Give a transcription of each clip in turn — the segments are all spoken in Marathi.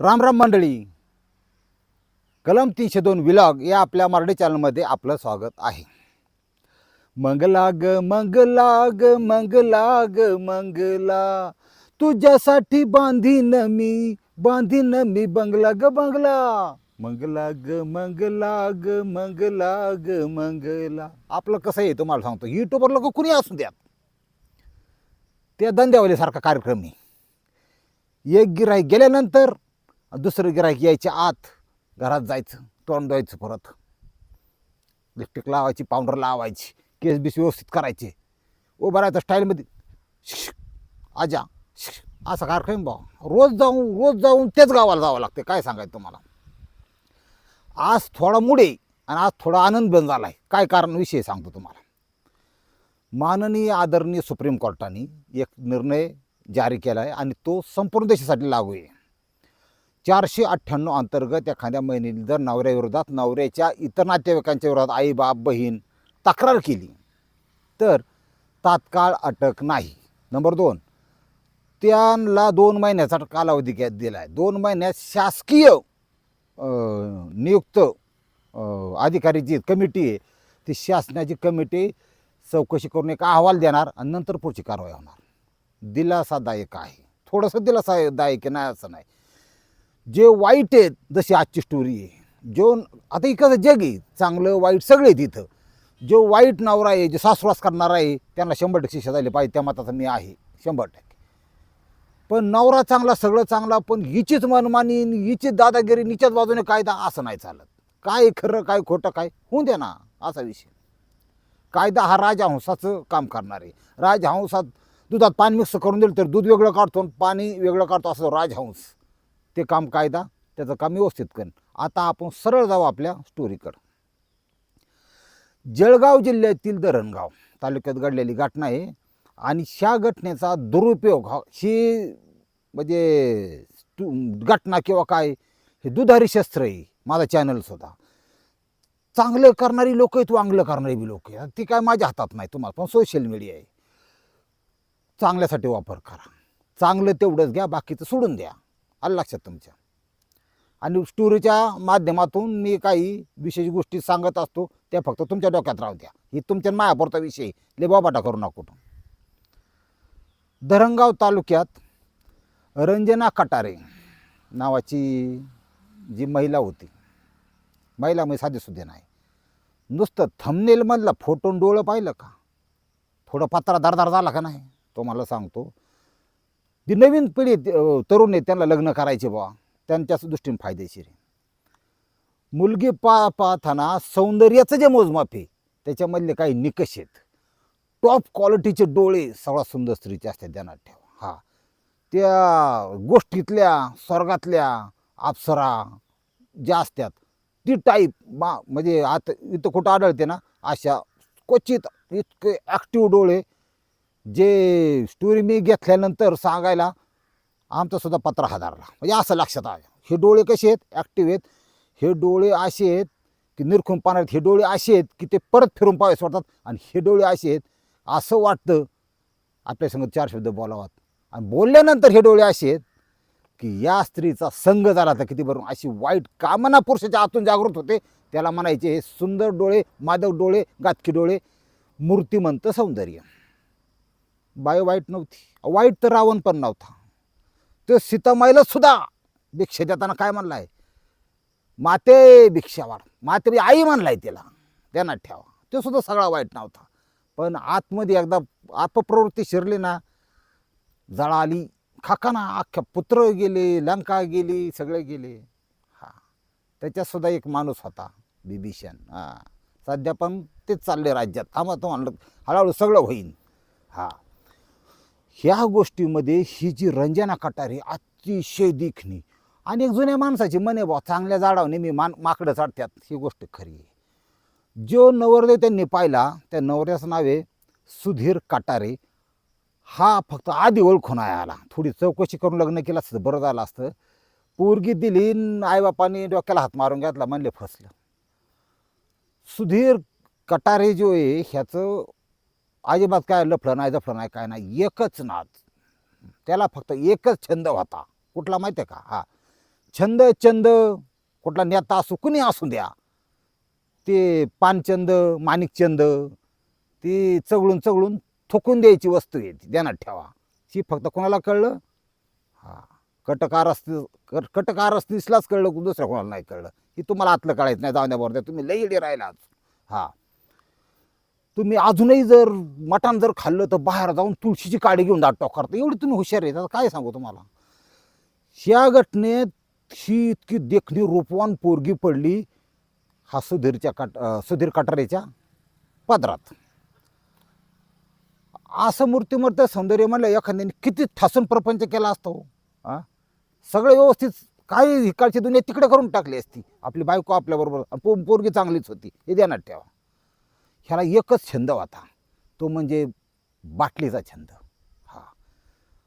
रामराम मंडळी. कलम तीनशे दोन विलॉग या आपल्या मराठी चॅनलमध्ये आपलं स्वागत आहे. मंगला ग मंगला ग मंगला ग मंगला तुझ्यासाठी बांधीन मी बांधीन मी बंगला ग बंगला. मंगला ग मंगला ग मंगला ग मंगला आपलं कसं आहे तुम्हाला सांगतो. युट्यूबवर लोक कुणी असू द्या. त्या धंद्यावालीसारखा कार्यक्रम आहे. एक गिराई गेल्यानंतर दुसरं गिराईक यायच्या आत घरात जायचं तोंड द्यायचं परत. लिपस्टिक लावायची पावडर लावायची केस बीस व्यवस्थित करायचे. उभं राहायचं स्टाईलमध्ये शिक, आजा शिक, असा कार्यक्रम भाऊ रोज जाऊन रोज जाऊन तेच गावाला जावं लागते काय सांगायचं तुम्हाला? आज थोडा मुडे आणि आज थोडा आनंद बंद झाला आहे काय कारण विषय सांगतो तुम्हाला? माननीय आदरणीय सुप्रीम कोर्टाने एक निर्णय जारी केला आहे आणि तो संपूर्ण देशासाठी लागू आहे. चारशे अठ्ठ्याण्णव अंतर्गत एखाद्या महिन्याने जर नवऱ्याविरोधात नवऱ्याच्या इतर नातेवाईकांच्या विरोधात आई बाप बहीण तक्रार केली तर तात्काळ अटक नाही. नंबर दोन त्यांना दोन महिन्याचा कालावधी घ्या दिला आहे दोन महिन्यात शासकीय नियुक्त अधिकारी जी कमिटी आहे ती शासनाची कमिटी चौकशी करून एक अहवाल देणार आणि नंतर पुढची कारवाई होणार. दिलासादायक आहे. थोडंसं दिलासादायक आहे नाही असं नाही. जे वाईट आहेत जशी आजची स्टोरी आहे. जो आता इकडचं जग आहे चांगलं वाईट सगळे तिथं. जो वाईट नवरा आहे जो सासवास करणारा आहे त्यांना शंभर टक्के शिक्षा झाली पाहिजे त्या मताचा मी आहे शंभर टक्के. पण नवरा चांगला सगळं चांगला पण हिचीच मनमानी हिचीच दादागिरी निच्याच बाजूने कायदा असं नाही चालत. काय खरं काय खोटं काय होऊन द्या ना असा विषय. कायदा हा राजहंसाचं काम करणार आहे. राजहंसात दुधात पाणी मिक्स करून दिलं तर दूध वेगळं काढतो आणि पाणी वेगळं काढतो असं राजहंस. ते काम कायदा त्याचं काम व्यवस्थित करेन. आता आपण सरळ जाऊ आपल्या स्टोरीकडं जळगाव जिल्ह्यातील धरणगाव तालुक्यात घडलेली घटना आहे आणि ह्या घटनेचा दुरुपयोग हा ही म्हणजे घटना किंवा काय हे दुधारी शस्त्र आहे माझा चॅनलसुद्धा चांगलं करणारी लोक आहेत वांगलं करणारी बी लोक आहेत. ती काय माझ्या हातात नाही तुम्हाला पण सोशल मीडिया आहे. चांगल्यासाठी वापर करा. चांगलं तेवढंच घ्या बाकीचं सोडून द्या. आलं लक्षात तुमच्या. आणि स्टोरीच्या माध्यमातून मी काही विशेष गोष्टी सांगत असतो त्या फक्त तुमच्या डोक्यात राहू द्या. ही तुमच्या मायापुरता विषय ले बाबाटा करू नका कुठून. धरणगाव तालुक्यात रंजना कटारे नावाची जी महिला होती महिला म्हणजे साधीसुद्धा नाही. नुसतं थमनेलमधलं फोटो डोळं पाहिलं का? थोडं पत्रा दरदार झाला का नाही? तो मला सांगतो. जी नवीन पिढी तरुण आहे त्यांना लग्न करायचे बा त्यांच्याच दृष्टीने फायदेशीर आहे. मुलगी पा पाहताना सौंदर्याचं जे मोजमाप आहे त्याच्यामधले काही निकष आहेत. टॉप क्वालिटीचे डोळे सगळ्यात सुंदर स्त्रीचे असतात ध्यानात ठेवा. हा. त्या गोष्टीतल्या स्वर्गातल्या अप्सरा ज्या असतात ती टाईप मा म्हणजे आता इथं कुठं आढळते ना अशा क्वचित इतके ॲक्टिव्ह डोळे जे स्टोरी मी घेतल्यानंतर सांगायला आमचासुद्धा पत्रा पत्र हादारला. म्हणजे असं लक्षात आलं हे डोळे कसे आहेत? ॲक्टिव्ह आहेत. हे डोळे असे आहेत की निरखून पाहणार हे डोळे असे आहेत की ते परत फिरून पाहायचे वाटतात आणि हे डोळे असे आहेत. असं वाटतं. आपल्यासंग चार शब्द बोलावात. आणि बोलल्यानंतर हे डोळे असे आहेत की या स्त्रीचा संघ झाला तर किती बरोबर अशी वाईट कामना पुरुषाच्या आतून जागृत होते. त्याला म्हणायचे हे सुंदर डोळे मादक डोळे गातकी डोळे मूर्तिमंत सौंदर्य. बाय वाईट नव्हती. वाईट तर रावण पण नव्हता. तो सीतामाईला सुद्धा भिक्षा देताना काय म्हणलाय? माते भिक्षावाड माते आई म्हणलाय तिला. त्यांना ठेवा. तो सुद्धा सगळा वाईट नव्हता. पण आतमध्ये एकदा आत्मप्रवृत्ती शिरली ना जळा आली. खाकाना अख्ख्या पुत्र गेले लंका गेली सगळे गेले. हा. त्याच्यात सुद्धा एक माणूस होता बिभीषण. हा. सध्या पण तेच चालले राज्यात. थांबा तो म्हणलं हळूहळू सगळं होईन. हां. ह्या गोष्टीमध्ये ही जी रंजना कटारी अतिशय देखणी. आणि एक जुन्या माणसाची मने बा चांगल्या झाडावर मी मान माकडं चढतात ही गोष्ट खरी आहे. जो नवरदेव त्यांनी पाहिला त्या नवऱ्याचं नाव आहे सुधीर कटारे. हा फक्त आधी ओळखून आहे आला. थोडी चौकशी करून लग्न केलं असतं बरं झालं असतं. पोरगी दिली न आईबापाने डोक्याला हात मारून घेतला म्हणले फसलं. सुधीर कटारे जो आहे ह्याचं अजिबात काय लफडं नाही जफडं नाही काय नाही एकच नाद. त्याला फक्त एकच छंद होता. कुठला माहिती आहे का? हा. छंद छंद. कुठला नेता असू कुणी असू द्या. ते पानचंद माणिकचंद ती चगळून चगळून थुकून द्यायची वस्तू आहे ती ध्यानात ठेवा. ही फक्त कोणाला कळलं? हा. कटकार असते कटकार दिसलाच कळलं दुसऱ्या कोणाला नाही कळलं. ही तुम्हाला आतलं कळायचं नाही जाऊन द्या. तुम्ही लई इडे राहिलात. हा. तुम्ही अजूनही जर मटण जर खाल्लं तर बाहेर जाऊन तुळशीची काडी घेऊन दाट करता. एवढी तुम्ही हुशार आहे. काय सांगू तुम्हाला? ह्या घटनेत ही इतकी देखणी रूपवान पोरगी पडली हा सुधीरच्या काट सुधीर कटारेच्या पदरात. असं मूर्तिमत्त सौंदर्य म्हणलं एखाद्याने किती ठासून प्रपंच केला असतो हा सगळं व्यवस्थित काही इकडची दुनिया तिकडे करून टाकली असती. आपली बायको आपल्याबरोबर पो पोरगी चांगलीच होती. हे ध्यानात ठेवा. ह्याला एकच छंद होता. तो म्हणजे बाटलीचा छंद. हा.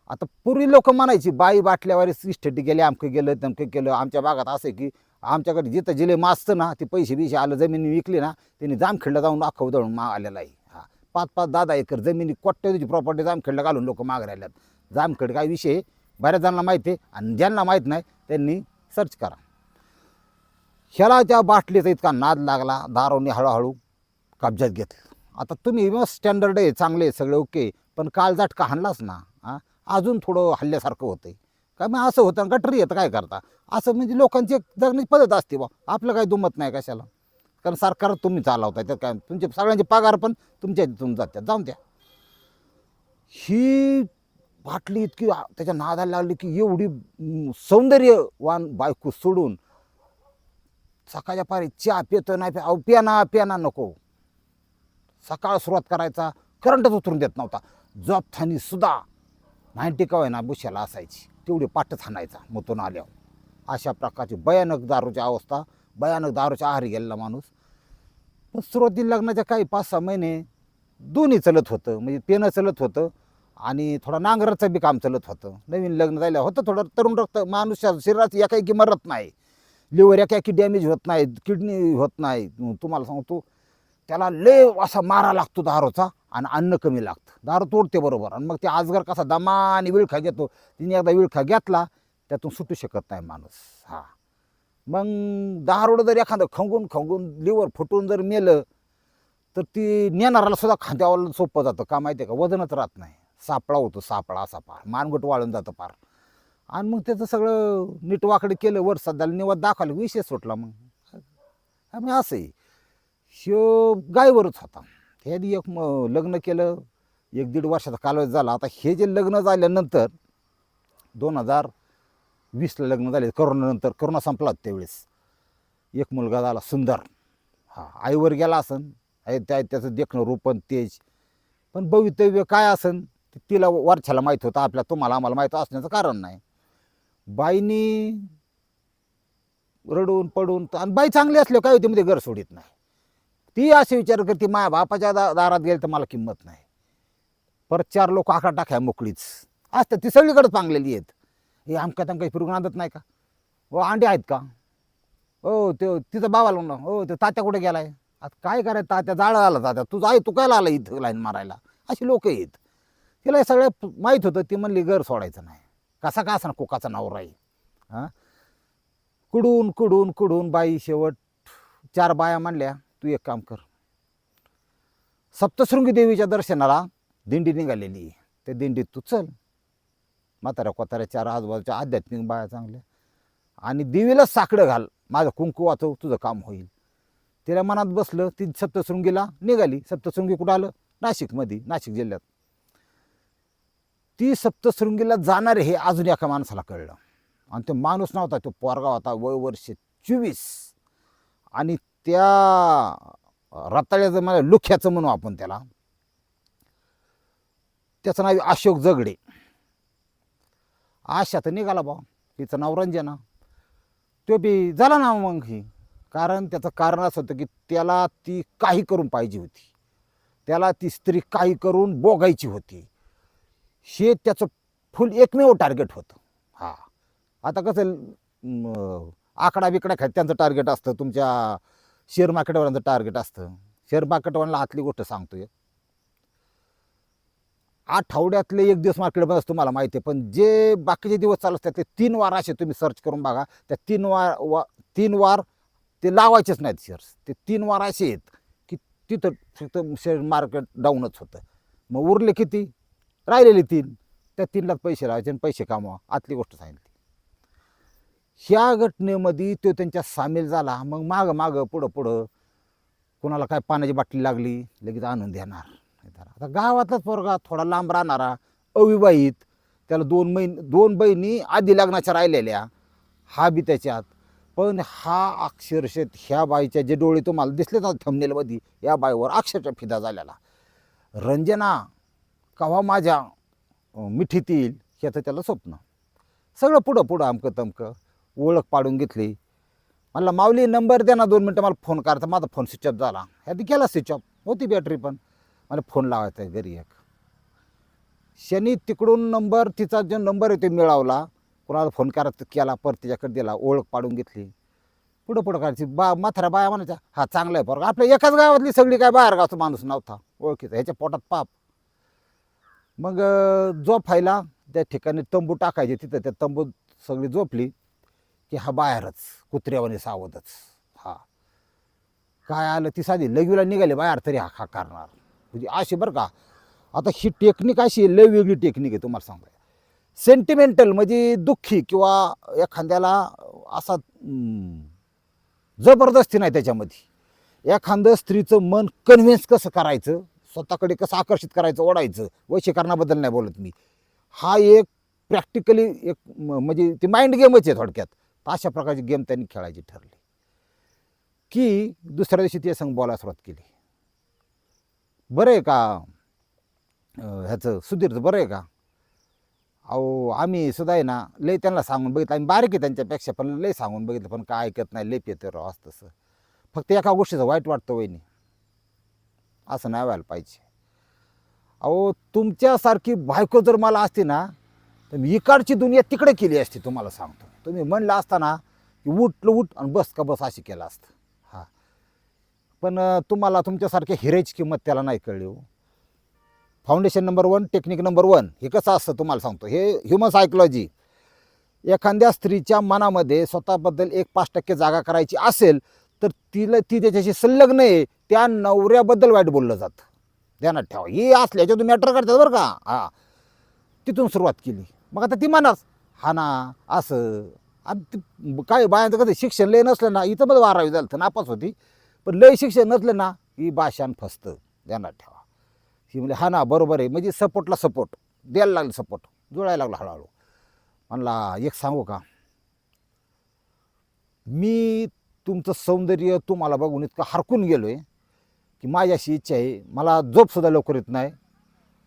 आता पूर्वी लोक म्हणायची बाई बाटल्यावर इस्टेटी गेले आमकं गेलं तमकं केलं आमच्या भागात असं आहे की आमच्याकडे जिथं जिले मासतं ना ते पैसे बिशे आलं जमिनी विकली ना त्यांनी जामखेडला जाऊन अख्खा उधळून माग आलेला आहे. हा. पाच पाच दहा दहा एकर जमिनी कोट्यावधीची प्रॉपर्टी जामखेडला घालून लोक माग राहिल्यात. जामखेड काय विषय बऱ्याच जणांना माहिती आहे आणि ज्यांना माहीत नाही त्यांनी सर्च करा. ह्याला त्या बाटलीचा इतका नाद लागला दारोने हळूहळू कब्जात घेतलं. आता तुम्ही मग स्टँडर्ड आहे चांगले सगळे ओके पण काल झटका हाणलाच ना हां? अजून थोडं हल्ल्यासारखं होतं काय मग असं होतं गटरी येतं काय करता? असं म्हणजे लोकांची एक जगण्याची पद्धत असते बा. आपलं काही दुमत नाही कशाला. कारण सरकार तुम्ही चालवता त्यात काय? तुमचे सगळ्यांचे पगार पण तुमच्या तुम जातात. जाऊन द्या. ही बाटली इतकी त्याच्या नादाला लागली की एवढी सौंदर्यवान बायको सोडून सकाळच्या पारी चहा पितो नाही पिया पियाना पियाना नको. सकाळ सुरुवात करायचा करंटच उतरून देत नव्हता. जॉबथानी सुद्धा नाईन्टी का ना बुशाला असायची. तेवढी पाठच हाणायचा मुतून आल्यावर. अशा प्रकारची भयानक दारूची अवस्था भयानक दारूच्या आहारी गेलेला माणूस. पण सुरुवातीला लग्नाच्या काही पाच सहा महिने दोन्ही चलत होतं म्हणजे पेनं चलत होतं आणि थोडा नांगराचं बी काम चलत होतं. नवीन लग्न झालं होतं थोडं तरुण रक्त माणूस शरीरात एकाएकी मरत नाही. लिव्हर एकाएकी डॅमेज होत नाही किडनी होत नाही. तुम्हाला सांगतो त्याला लय असा मारा लागतो दारूचा आणि अन्न कमी लागतं. दारू तोडते बरोबर. आणि मग ते आजगर कसा दमा आणि विळखा घेतो. तिने एकदा विळखा घेतला त्यातून सुटू शकत नाही माणूस. हा. मग दारोडं जर एखादं खंगून खंगून लिव्हर फुटून जर मेलं तर ती नेणाराला सुद्धा खांद्यावर सोपं जातं. का माहिती आहे का? वजनच राहत नाही. सापळा होतो सापळा असा पार. मानगट वाळून जातं पार. आणि मग त्याचं सगळं नीट वाकडं केलं वर सध्याला निवाद दाखवलं विषय सुटला मग. असंही असं गायवरच होता. ह्यानी एक म- लग्न केलं. एक दीड वर्षाचा कालावधी झाला. आता हे जे लग्न झाल्यानंतर दोन हजार वीसला लग्न झाले. करोनानंतर करोना संपला त्यावेळेस. एक मुलगा झाला सुंदर. हा आईवर गेला असन. आई त्या त्याचं देखणं रूपन तेज. पण भवितव्य काय असन तिला वर्षाला माहीत होतं. आपल्या तुम्हाला आम्हाला माहीत असण्याचं कारण नाही. बाईनी रडून पडून आणि बाई चांगली असल्यावर काय होती मध्ये म्हणजे घर सोडित नाही. ती असे विचार करते माझ्या बापाच्या दा दारात गेली तर मला किंमत नाही. परत चार लोक आखा टाक्या मोकळीच. असतं ती सगळीकडे चांगलेली आहेत. हे आमका तमका फिरून आणत नाही का? हो अंडे आहेत का? हो ते तिचा बाबाला म्हणलं हो ते तात्या कुठे गेलाय? आता काय करायचं? तात्या जाळं आला तात्या. तुझं आहे तू काय आला इथं लाईन मारायला? अशी लोक आहेत. तिला हे सगळं माहीत होतं. ती म्हणली घर सोडायचं नाही. कसा का असं कोकाचा नाव आहे? हां? कुडून कुडून कुडून बाई शेवट चार बाया म्हणल्या तू एक काम कर. सप्तशृंगी देवीच्या दर्शनाला दिंडी निघालेली आहे. त्या दिंडीत तू चल. म्हाताऱ्या कोताऱ्या चार आजूबाजूच्या आध्यात्मिक बाया चांगल्या. आणि देवीला साकडं घाल. माझं कुंकू वाचव तुझं काम होईल. तिला मनात बसलं ती सप्तशृंगीला निघाली. सप्तशृंगी कुठं आलं? नाशिकमध्ये नाशिक जिल्ह्यात. ती सप्तशृंगीला जाणार हे अजून एका माणसाला कळलं. आणि तो माणूस नव्हता तो पोरगा होता वय वर्ष चोवीस. आणि त्या रताळ्याचं मला लुख्याचं म्हणू आपण त्याला. त्याचं नाव अशोक जगडे आशा तर निघाला बा तिचं नाव रंजना. तो बी झाला ना मग ही. कारण त्याचं कारण असं होतं की त्याला ती काही करून पाहिजे होती. त्याला ती स्त्री काही करून बोगायची होती. हे त्याचं फुल एकमेव टार्गेट होतं. हा. आता कसं आकडा बिकडा खाय त्यांचं टार्गेट असतं तुमच्या शेअर मार्केटवाल्यांचं टार्गेट असतं. शेअर मार्केटवाल्यांना आतली गोष्ट सांगतो एक आठवड्यातले एक दिवस मार्केट बंद तुम्हाला माहिती आहे. पण जे बाकीचे दिवस चालू असतात ते तीन वार असे तुम्ही सर्च करून बघा. त्या तीन वार वा तीन वार ते लावायचेच नाहीत शेअर्स ते तीन वार असे आहेत की तिथं फक्त शेअर मार्केट डाऊनच होतं. मग उरले किती? राहिलेले तीन. त्या तीनलाच पैसे लावायचे आणि पैसे कमवा. आतली गोष्ट सांगितली. ह्या घटनेमध्ये तो त्यांच्या सामील झाला. मग मागं मागं पुढं पुढं कोणाला काय पाण्याची बाटली लागली लगेच आणून देणार आता गावातलाच पोरगा थोडा लांब राहणारा अविवाहित त्याला दोन महिने दोन बहिणी आधी लग्नाच्या राहिलेल्या हा बी त्याच्यात. पण हा अक्षरशः ह्या बाईच्या जे डोळे तुम्हाला दिसले ना थंबनेलमध्ये या बाईवर अक्षरशः फिदा झालेला. रंजना कवा माझ्या मिठीतील मिठीत येईल ह्याचं त्याला स्वप्न. सगळं पुढं पुढं अमकं तमकं. ओळख पाडून घेतली. मला माऊली नंबर द्या ना दोन मिनटं मला फोन करायचा माझा फोन स्विच ऑफ झाला. ह्यात गेला स्विच ऑफ होती बॅटरी पण. मला फोन लावायचा आहे घरी एक. शनी तिकडून नंबर तिचा जो नंबर आहे तो मिळवला. कोणाला फोन करायचा केला परत तिच्याकडे दिला ओळख पाडून घेतली. पुढं पुढं करायची. बा माथरा बाया म्हणायच्या हा चांगला आहे पोरगा. आपल्या एकाच गावातली सगळी काय बाहेर गावचा माणूस नव्हता. ओळखीचा. ह्याच्या पोटात पाप. मग अं, झोपायला त्या ठिकाणी तंबू टाकायचे. तिथं त्या तंबू सगळी झोपली. की हा बाहेरच कुत्र्यावाने सावधच. हा. काय आलं ती साधी लगीला निघाली बाहेर तरी हा खा करणार. म्हणजे अशी बरं का आता ही टेक्निक अशी आहे, लय वेगळी टेक्निक आहे तुम्हाला सांगतो सेंटिमेंटल म्हणजे दुःखी किंवा एखाद्याला असा जबरदस्ती नाही त्याच्यामध्ये. एखादं स्त्रीचं मन कन्व्हिन्स कसं करायचं स्वतःकडे कसं आकर्षित करायचं ओढायचं वैशिकरणाबद्दल नाही बोलत मी. हा एक प्रॅक्टिकली एक म्हणजे ती माइंड गेमच आहे थोडक्यात. अशा प्रकारची गेम त्यांनी खेळायची ठरली. की दुसऱ्या दिवशी ते संग बोलायला सुरुवात केली. बरं आहे का? ह्याचं सुधीरचं बरं आहे का? अहो आम्ही सुद्धा आहे ना लय त्यांना सांगून बघितलं. आम्ही बारीक आहे त्यांच्यापेक्षा पण लय सांगून बघितलं. पण काय ऐकत नाही लय पेतं राव असं तसं. फक्त एका गोष्टीचं वाईट वाटतं वहिनी. असं नाही व्हायला पाहिजे. अहो तुमच्यासारखी बायको जर मला असती ना तर मी इकडची दुनिया तिकडे केली असती तुम्हाला सांगतो. तुम्ही म्हणलं असताना की उठ उठ आणि बस का बस अशी केलं असतं. हां. पण तुम्हाला तुमच्यासारख्या हिरेची किंमत त्याला नाही कळली हो. Foundation number one technique number one हे कसं असतं तुम्हाला सांगतो. हे ह्युमन सायकोलॉजी एखाद्या स्त्रीच्या मनामध्ये स्वतःबद्दल एक पाच टक्के जागा करायची असेल तर तिला ती त्याच्याशी संलग्न आहे त्या नवऱ्याबद्दल वाईट बोललं जातं. ध्यानात ठेवा. हे असल्याच्या तुम्ही मॅटर करतात बरं का. हां. तिथून सुरुवात केली. मग आता ती म्हणाच हा ना असं. आणि काय बायांचं कसं शिक्षण लय नसलं ना इथं पण बारावी झालं तर नापास होती. पण लय शिक्षण नसलं ना ही भाषान फसतं. ध्यानात ठेवा. ही म्हणजे हा ना बरोबर आहे. म्हणजे सपोर्टला सपोर्ट. द्यायला लागलं सपोर्ट. जुळायला लागलं हळूहळू. म्हणला एक सांगू का? मी तुमचं सौंदर्य तुम्हाला बघून इतकं हरकून गेलो आहे की माझी अशी इच्छा आहे मला झोपसुद्धा लवकर येत नाही.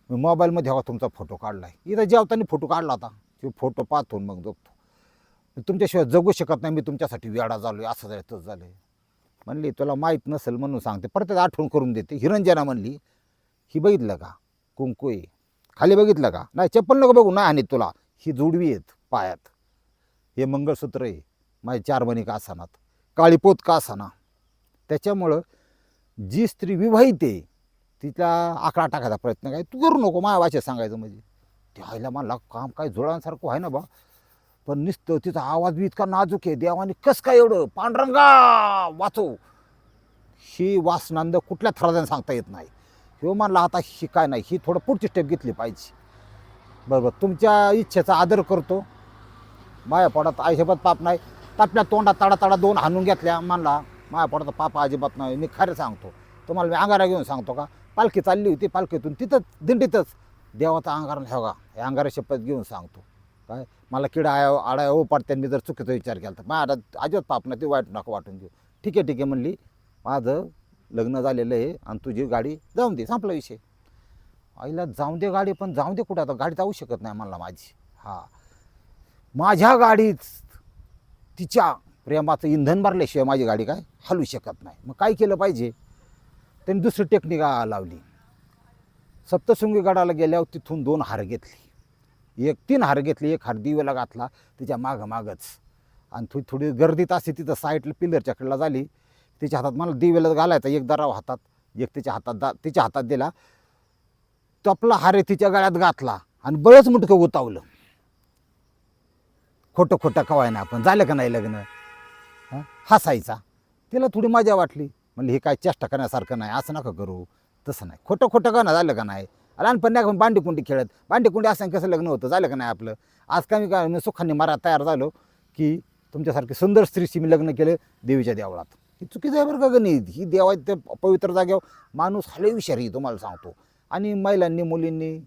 मी मोबाईलमध्ये हवा तुमचा फोटो काढला आहे इथं जेवताना फोटो काढला होता. तो फोटो पाहतो मग जगतो तुमच्याशिवाय जगू शकत नाही मी तुमच्यासाठी वेडा झालो आहे असं झालं तसं झालं आहे म्हणली तुला माहीत नसेल म्हणून सांगते परत आठवण करून देते. हिरंजना म्हणली ही बघितलं का? कुंकू आहे. खाली बघितलं का? नाही चप्पल नको बघू नाही आणि तुला. ही जुडवी आहेत पायात. हे मंगळसूत्र आहे. माझे चार मणी का असानात. काळीपोत का असाना? त्याच्यामुळं जी स्त्री विवाहित आहे तिला आकडा टाकायचा प्रयत्न काय? तू करू नको माझ्या भाषेत सांगायचं म्हणजे. ते आईला काम काय जुळांसारखं आहे ना बा. पण नुसतं तिचा आवाज बी इतका नाजूक आहे देवाने कस काय एवढं पांडुरंगा वाचव ही वासनांद कुठल्या थराजाने सांगता येत नाही. ह्यो म्हणला आता ही काय नाही ही थोडं पुढची स्टेप घेतली पाहिजे. बरोबर तुमच्या इच्छेचा आदर करतो. माया पोटात आयुष्यभर पाप नाही. तापल्या तोंडात तडा दोन हाणून घेतल्या म्हणला माया पोटात पाप अजिबात नाही मी खरं सांगतो. तुम्हाला मी अंगारा घेऊन सांगतो का? पालखी चालली होती पालखीतून तिथंच दिंडीतच देवाचा अंगारा हो हे बघा हे अंगारा शपथ घेऊन सांगतो. काय? मला किडा आया आडाया ओपाडते मी जर चुकीचा विचार केला तर. माझ्या अजिबात पाप नाही ते वाईट नको वाटून देऊ. ठीक आहे ठीक आहे म्हणली. माझं लग्न झालेलं आहे आणि तुझी गाडी जाऊन दे संपला विषय. आईला जाऊन दे गाडी पण जाऊन दे कुठं आता? गाडी जाऊ शकत नाही म्हणला माझी. हा. माझ्या गाडीत तिच्या प्रेमाचं इंधन भरल्याशिवाय माझी गाडी काय हलू शकत नाही. मग काय केलं पाहिजे? त्यांनी दुसरी टेक्निक लावली. सप्तशृंगी गडाला गेल्यावर तिथून दोन हार घेतली. एक तीन हार घेतली एक हार दिवेला घातला तिच्या मागं मागच आणि थोडी थोडी गर्दीत असते तिथं साईडला पिलरच्या कडला झाली. तिच्या हातात मला दिवेला घालायचा एक दराव हातात एक तिच्या हातात दा तिच्या हातात दिला. तपला हारे तिच्या गळ्यात घातला आणि बळच मुटकं उतावलं. खोटं खोटं कवाय ना आपण झालं का नाही लग्न? हसायचा. तिला थोडी मजा वाटली. म्हणली हे काय चेष्टा करण्यासारखं नाही असं नका करू. तसं नाही. खोटं खोटं का ना झालं का नाही? लहानपणी आपण बांडीकुंडी खेळत बांडीकुंडी असं कसं लग्न होतं झालं का नाही आपलं? आज का मी काय सुखाने मारा तयार झालो की तुमच्यासारखी सुंदर स्त्रीशी मी लग्न केलं देवीच्या देवळात. ही चुकीचं आहे बरं का गणित? ही देवा त्या पवित्र जागेवर माणूस हले विषारी तुम्हाला सांगतो. आणि महिलांनी मुलींनी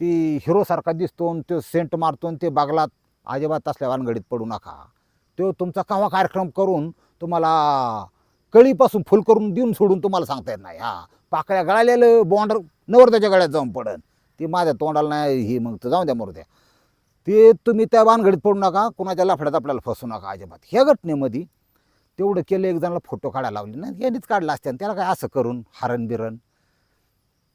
ती हिरोसारखा दिसतो आणि तो सेंट मारतो आणि ते बागलात अजिबात असल्या वानगडीत पडू नका. तो तुमचा कावा कार्यक्रम करून तुम्हाला कळीपासून फुल करून देऊन सोडून तुम्हाला सांगता येत नाही. हा. पाकळ्या गळालेलं बॉन्डर नवरत्याच्या गळ्यात जाऊन पडन. ती माझ्या तोंडाला नाही ही मग तर जाऊन द्या मरू ते तुम्ही त्या वानगडीत पडू नका कुणाच्या लफड्यात आपल्याला फसू नका अजिबात. ह्या घटनेमध्ये तेवढं केलं एक जणाला फोटो काढायला लावले नाही. यांनीच काढला असते त्याला काय असं करून हरण बिरण?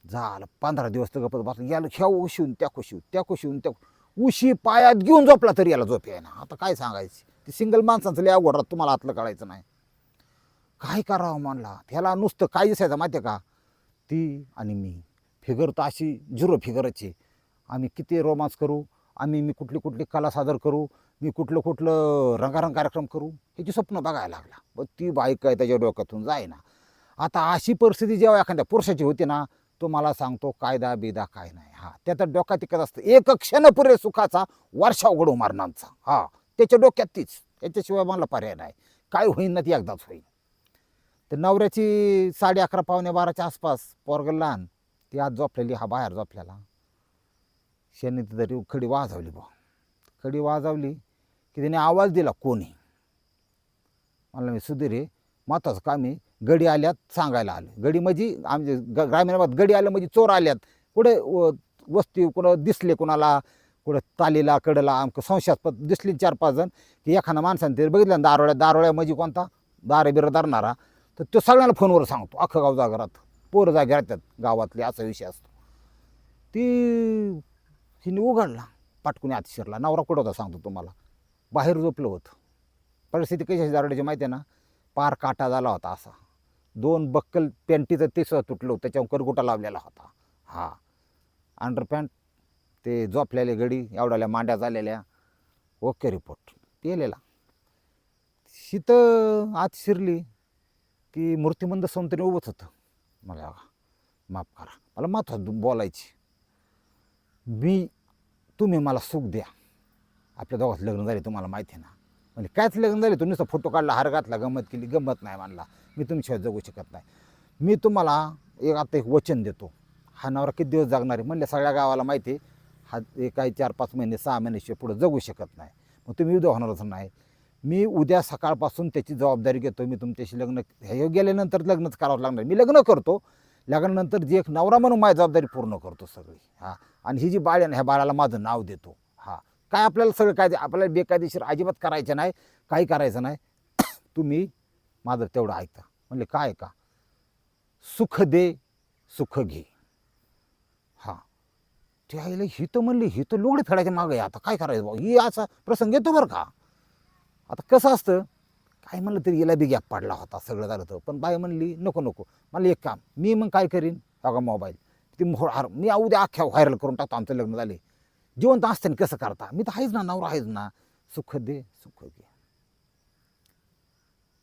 झालं पंधरा दिवस तर गपत बसलं. याला ह्या उशीहून त्या खुशीहून त्या खुशीहून त्या उशी पायात घेऊन झोपला तरी याला झोप आहे ना आता काय सांगायचं? ते सिंगल माणसांचं लय अवघड तुम्हाला आतलं कळायचं नाही. काय करावं म्हणला? त्याला नुसतं काय दिसायचं माहिती आहे का? ती आणि मी. फिगर तर अशी झिरो फिगरची आम्ही किती रोमांस करू? आम्ही मी कुठली कुठली कला सादर करू? मी कुठलं कुठलं रंगारंग कार्यक्रम करू? ह्याची स्वप्न बघायला लागला. मग ती बाईक काय त्याच्या डोक्यातून जायना आता अशी परिस्थिती जेव्हा एखाद्या पुरुषाची होती ना तो मला सांगतो कायदा बिदा काय नाही. हा त्याचा डोक्यात तिकत असतं. एक क्षण पुरे सुखाचा वर्षा उघडू मारणांचा. हा त्याच्या डोक्यात तीच. त्याच्याशिवाय मला पर्याय नाही. काय होईन ना ती एकदाच होईल तर नवऱ्याची साडे अकरा पावणे बाराच्या आसपास पोरग लहान ती आज झोपलेली हा बाहेर झोपलेला. शेणी तरी खडी वाजवली बा खडी वाजवली की त्याने आवाज दिला कोणी मला मी सुधीर आहे. महत्वाचं काम आहे. गडी आल्यात सांगायला आलं गडी म्हणजे आमचे ग ग्रामीण भागात गडी आलं म्हणजे चोर आल्यात. कुठे व- वस्ती कुणं दिसले कुणाला कुठं तालीला कडला आमकं संशयास्पद दिसली चार पाच जण. की एखादा माणसाने ते बघितलं ना दारोळ्या दारोळ्या म्हणजे कोणता? दारे बिरं धरणारा. तर तो सगळ्यांना फोनवर सांगतो. अख्खं गाव जागरात पोरं जागे राहतात गावातले असा विषय असतो. ती हिने उघडला पाटकुनी आत शिरला नवरा कुठं होता सांगतो तुम्हाला. बाहेर झोपलं होतं. परिस्थिती कशी आहे माहिती आहे ना? पार काटा झाला होता असा. दोन बक्कल पॅन्टीचं ते सुद्धा तुटलं होतं. त्याच्यावर करगोटा लावलेला होता. हा. अंडरपॅन्ट ते झोपलेले गडी एवढ्याल्या मांड्या झालेल्या. Okay report. गेलेला शीत आत शिरली की मूर्तिमंद सौंदर्य उभंच होतं. मला माफ करा. मला मात बोलायची. मी तुम्ही मला सुख द्या. आपल्या दोघांचं लग्न झाले तुम्हाला माहिती आहे ना. म्हणजे कायच लग्न झाले तुम्ही फोटो काढला हार घातला गंमत केली गंमत नाही मानला. मी तुमच्याशिवाय जगू शकत नाही. मी तुम्हाला एक आता एक वचन देतो. हा नवरा किती दिवस जगणार आहे? म्हणल्या सगळ्या गावाला माहिती आहे. हा एक काही चार पाच महिने सहा महिन्याशिवाय पुढं जगू शकत नाही. मग तुम्ही उद्या होणारच नाही. मी उद्या सकाळपासून त्याची जबाबदारी घेतो मी तुमच्याशी लग्न हे गेल्यानंतर लग्नच करावं लागणार. मी लग्न करतो लग्नानंतर जी एक नवरा म्हणून माझी जबाबदारी पूर्ण करतो सगळी हां. आणि ही जी बाळ आहे ना ह्या बाळाला माझं नाव देतो हां. काय आपल्याला सगळं काय आपल्याला बेकायदेशीर अजिबात करायचं नाही काही करायचं नाही. तुम्ही माझं तेवढं ऐकता म्हणले काय का? सुख दे सुख घे. हां. ते आईला ही तर म्हणली ही तर लोगडी फेडायच्या मागं आहे आता. काय करायचं भाऊ? ही असा प्रसंग येतो बरं का? आता कसं असतं? काय म्हणलं तरी याला बी गॅप पाडला होता सगळं झालं तर पण बाई म्हणली नको नको. मला एक काम मी मग काय करीन? बघा मोबाईल ती मोहार मी उद्या अख्ख्या व्हायरल करून टाकतो आमचं लग्न झाले. जिवंत असताना कसं करता? मी तर आहेच ना नवरा आहेच ना. सुख दे सुख घे.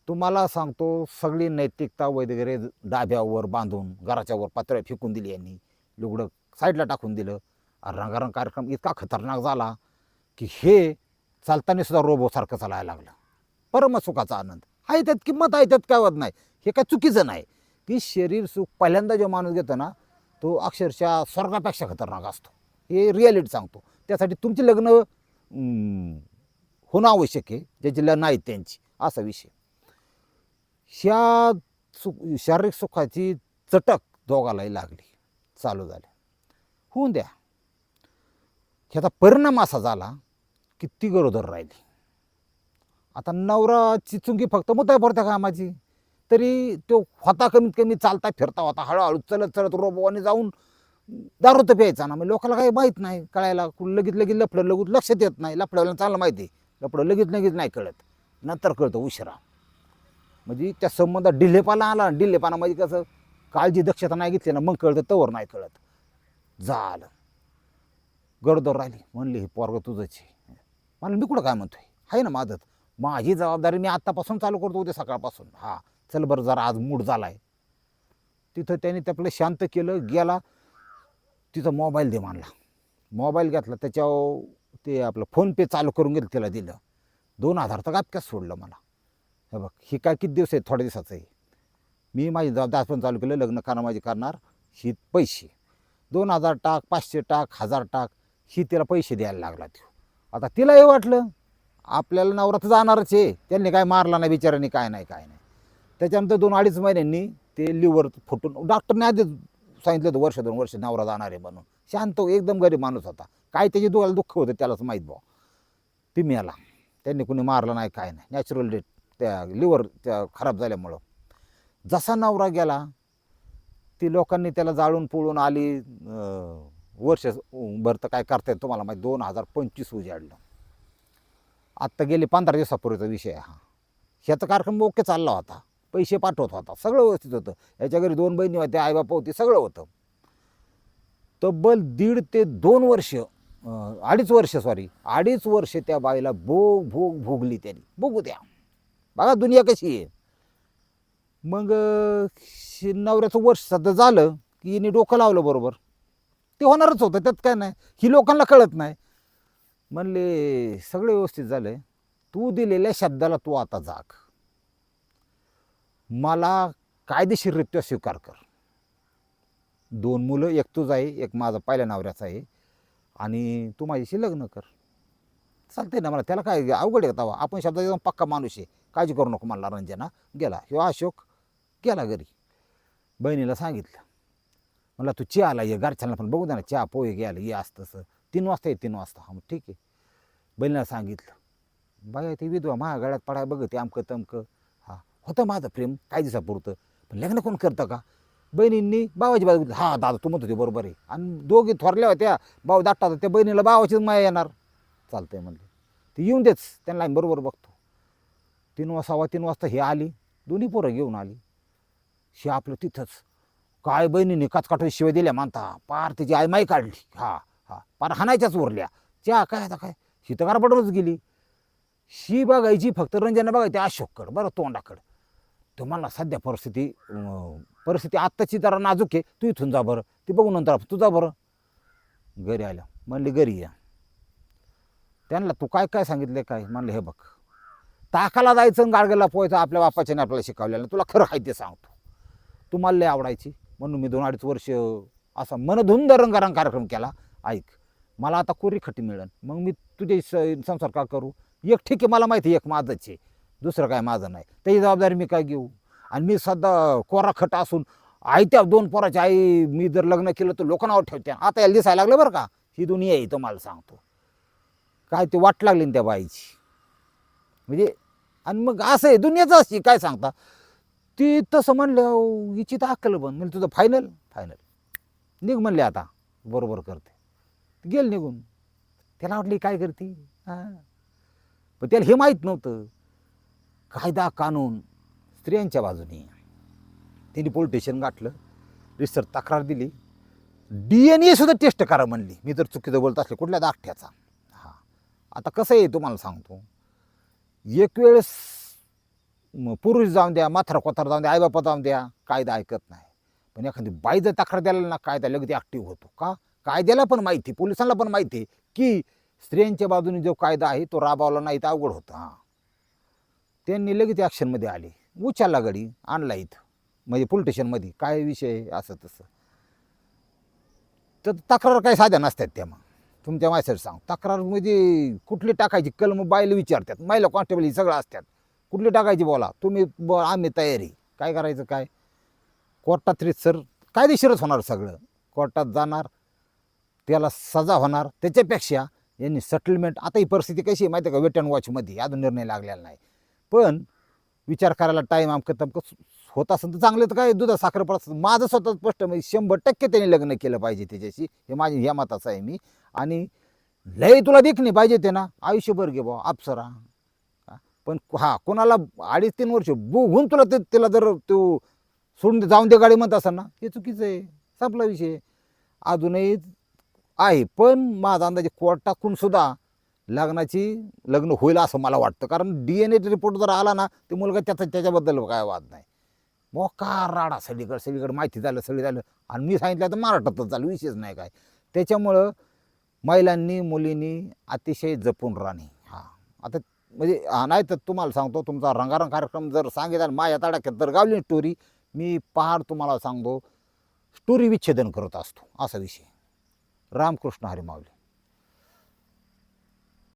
तुम्हाला सांगतो सगळी नैतिकता वगैरे डाब्यावर बांधून घराच्या वर पातळ्या फेकून दिली यांनी. लुगडं साईडला टाकून दिलं. रंगारंग कार्यक्रम इतका खतरनाक झाला की हे चालताना सुद्धा रोबोसारखं चालायला लागलं. परमसुखाचा आनंद. आहे त्यात किंमत आहे त्यात काय होत नाही. हे काय चुकीचं नाही. की शरीर सुख पहिल्यांदा जो माणूस घेतो ना तो अक्षरशः स्वर्गापेक्षा खतरनाक असतो. हे रिॲलिटी सांगतो. त्यासाठी तुमची लग्न होणं आवश्यक आहे. ज्याची लग्न आहेत त्यांची. असा विषय. ह्या सुख शारीरिक सुखाची चटक दोघालाही लागली. चालू झाली. होऊन द्या. ह्याचा परिणाम असा झाला किती गरोदर राहिली. आता नवराची चुंगी फक्त मुद्दा भरत्या कामाची. तरी तो होता कमीत कमी चालता फिरता होता. हळूहळू चलत चलत रोबोवाने जाऊन दारू तर प्यायचा ना. मग लोकांना काही माहीत नाही कळायला. कुठं लगेच लगेच लफडं लगून लक्षात येत नाही. लफड्याला चांगलं माहिती लफडं लगेच लगेच नाही कळत. नंतर कळतं उशिरा. म्हणजे त्या संबंधात डिल्हेपाना आला. डिल्हेपाना म्हणजे कसं काळजी दक्षता नाही घेतली ना मग कळतं तवर नाही कळत. झालं. गडदर राहिली. म्हणली हे पोरग तुझंच आहे. मला मी कुठं काय म्हणतोय? आहे ना माझंच माझी जबाबदारी मी आत्तापासून चालू करतो उद्या सकाळपासून. हां चल बरं जरा आज मूड झाला आहे तिथं त्याने त्यापलं शांत केलं गेला तिथं मोबाईल दे मानला. मोबाईल घेतला त्याच्यावर ते आपलं फोनपे चालू करून गेलं त्याला दिलं. दोन हजार तर गापक्यात सोडलं मला. हे बघ ही काय किती दिवस आहे थोड्या दिवसाचं आहे. मी माझी जबाबदारी पण चालू केलं लग्न करणार माझी करणार ही पैसे. दोन हजार टाक पाचशे टाक हजार टाक ही तिला पैसे द्यायला लागला तो. आता तिला हे वाटलं आपल्याला नवरा तर जाणारच आहे. त्यांनी काय मारला नाही बिचारांनी काय नाही काय नाही. त्याच्यानंतर दोन अडीच महिन्यांनी ते लिव्हर फुटून डॉक्टरने आधीच सांगितलं होतं वर्ष दोन वर्ष नवरा जाणार आहे म्हणून. शांत एकदम गरीब माणूस होता. काय त्याची डोळ्याला दुःख होतं त्यालाच माहीत भाऊ ती मिळाला त्यांनी कुणी मारलं नाही काय नाही. नॅचरल डेट त्या लिव्हर त्या खराब झाल्यामुळं. जसा नवरा गेला ती लोकांनी त्याला जाळून पुळून आली वर्ष भर तर काय येईल तुम्हाला माहिती दोन हजार पंचवीस उजाडलं आत्ता गेले पंधरा दिवसापूर्वीचा विषय हा. ह्याचा कार्यक्रम ओके चालला होता. पैसे पाठवत होता. सगळं व्यवस्थित होतं. याच्या घरी दोन बहिणी होत्या आईबापा होती सगळं होतं. तब्बल दीड ते दोन वर्ष अडीच वर्ष सॉरी अडीच वर्ष त्या बाईला भोग भोग भोगली त्यांनी. बघू द्या. बघा दुनिया कशी आहे. मग नवऱ्याचं वर्ष सध्या झालं की हिने डोकं लावलं बरोबर. ते होणारच होतं त्यात काय नाही. ही लोकांना कळत नाही. म्हणले सगळे व्यवस्थित झालं. तू दिलेल्या शब्दाला तू आता जाग. मला कायदेशीररित्या स्वीकार कर. दोन मुलं एक तुझं आहे एक माझा पहिल्या नवऱ्याचा आहे. आणि तू माझ्याशी लग्न कर. चालते ना मला त्याला काय अवघड आहे आपण शब्दाचा जाऊन पक्का माणूस आहे. काळजी करू नको मला रंजना. गेला. ह्यो अशोक गेला घरी. बहिणीला सांगितलं. म्हणला तू चहाला ये घरच्यांना पण बघू दे ना चहा पोहे घ्यायला ये असं तसं. तीन वाजता ये तीन वाजता. हा मग ठीक आहे. बहिणीला सांगितलं बाया ते विधवा महागाड्यात पडाय बघ ते आमकं तमकं. हा होतं माझं प्रेम काही दिवसापुरतं. पण लग्न कोण करतं का? बहिणींनी बाबाची बाजू हा दादा तू म्हणतो ते बरोबर आहे. आणि दोघी थोरल्या होत्या भाऊ दाटतात त्या बहिणीला बावाचीच माया येणार. चालतंय म्हणले. ती येऊन देच त्यांना आम्ही बरोबर बघतो. तीन वाजता तीन वाजता हे आली. दोन्ही पोरं घेऊन आली. शे आपलं तिथंच. काय बहिणीने काटकाट शिवाय दिल्या मानता पार तिची आई माई काढली. हा हा. पार हाणायच्याच उरल्या. त्या काय आता काय? शीतकार पडूनच गेली. शी बघायची फक्त रंजना बघायची अशोककड बरं तोंडाकड. तुम्हाला सध्या परिस्थिती परिस्थिती आत्ताची जरा नाजूक आहे. तू इथून जा बरं. ती बघू नंतर तू जा बरं. घरी आल्या. म्हणले घरी या. त्यांना तू काय काय सांगितलं काय? म्हणलं हे बघ. ताकाला जायचं आणि गाडगेला पोहायचं आपल्या बापाच्याने आपल्याला शिकवलेलं. तुला खरं आहे ते सांगतो. तुम्हाला लय आवडायची. म्हणून मी दोन अडीच वर्ष असा मनधुंद रंगारंग कार्यक्रम केला. ऐक मला आता कोरी खटी मिळेल. मग मी तुझे स- संसार का करू? एक ठीक आहे मला माहिती आहे, एक माझंच आहे. दुसरं काय माझं नाही. त्याची जबाबदारी मी काय घेऊ? आणि मी सध्या कोरा खट असून आयत्या दोन पोराची आई मी जर लग्न केलं तर लोक नाव ठेवते. आता याला दिसायला लागलं बरं का? ही दुनिया आहे तो मला सांगतो. काय ते वाट लागली ना त्या बाईची. म्हणजे आणि मग असं आहे दुनियाचं असते काय सांगता? ती तसं म्हणलं हिची तर अक्कल बंद म्हणजे तुझं फायनल फायनल निघ म्हणले आता. बरोबर करते. गेल निघून. त्याला वाटली काय करते? हां. पण त्याला हे माहीत नव्हतं. कायदा कानून स्त्रियांच्या बाजूने. त्यांनी पोलीस स्टेशन गाठलं. रिसर तक्रार दिली. डी एन ए सुद्धा टेस्ट करा म्हणली. मी जर चुकीचं बोलत असले कुठल्या दाखठ्याचा हां. आता कसं आहे तुम्हाला सांगतो. एक वेळेस मग पुरुष जाऊन द्या माथार कोथार जाऊन द्या आईबापा जाऊन द्या कायदा ऐकत नाही. पण एखादी बाई जर तक्रार द्यायला ना कायदा लगेच ॲक्टिव्ह होतो का? कायद्याला पण माहिती पोलिसांना पण माहिती आहे की स्त्रियांच्या बाजूने जो कायदा आहे तो राबवला नाही तर अवघड होतं. हां. त्यांनी लगेच ॲक्शनमध्ये आले. उचलला गडी आणला इथं. म्हणजे पोलीस स्टेशनमध्ये काय विषय असं तसं. तर तक्रार काही साध्या नसतात त्या मग. तुमच्या मायसाठी सांग. तक्रार म्हणजे कुठली टाकायची कलम बायला विचारतात. महिला कॉन्स्टेबल ही सगळं असतात. कुठली टाकायची बोला? तुम्ही ब आम्ही तयारी. काय करायचं काय? कोर्टात सर कायदेशीरच होणार सगळं. कोर्टात जाणार त्याला सजा होणार. त्याच्यापेक्षा यांनी सेटलमेंट आता ही परिस्थिती कशी आहे माहिती आहे का? वेट अँड वॉचमध्ये अजून निर्णय लागलेला नाही. पण विचार करायला टाईम आमकं तमकं होत असेल तर चांगलं तर काय दुधा साखर पडत माझं स्वतः स्पष्ट म्हणजे शंभर टक्के त्यांनी लग्न केलं पाहिजे त्याच्याशी. हे माझी ह्या मताचं आहे मी. आणि लय तुला देखणे पाहिजे ते ना. आयुष्यभर घे बुवा. अप्सरा. पण हा कोणाला अडीच तीन वर्ष बघून तुला ते तिला जर तो सोडून दे- जाऊन दे गाडी म्हणत असेल ना हे चुकीचं आहे संपला विषय. अजूनही आहे पण माझा अंदाजे कोर्ट टाकून सुद्धा लग्नाची लग्न होईल असं मला वाटतं. कारण डी एन ए रिपोर्ट जर आला ना ते मुलगा त्याचा त्याच्याबद्दल काय वाद नाही. मोका राडा सगळीकडे सगळीकडे माहिती झालं सगळी झालं. आणि मी सांगितलं तर महाराष्ट्रातच चालू विशेष नाही काय. त्याच्यामुळं महिलांनी मुलींनी अतिशय जपून राहणे. हा. आता म्हणजे हा नाही तर तुम्हाला सांगतो तुमचा रंगारंग कार्यक्रम जर सांगितला माझ्या तडाख्यात जर गावली स्टोरी मी पहाड तुम्हाला सांगतो स्टोरी विच्छेदन करत असतो असा विषय. रामकृष्ण हरी माऊली.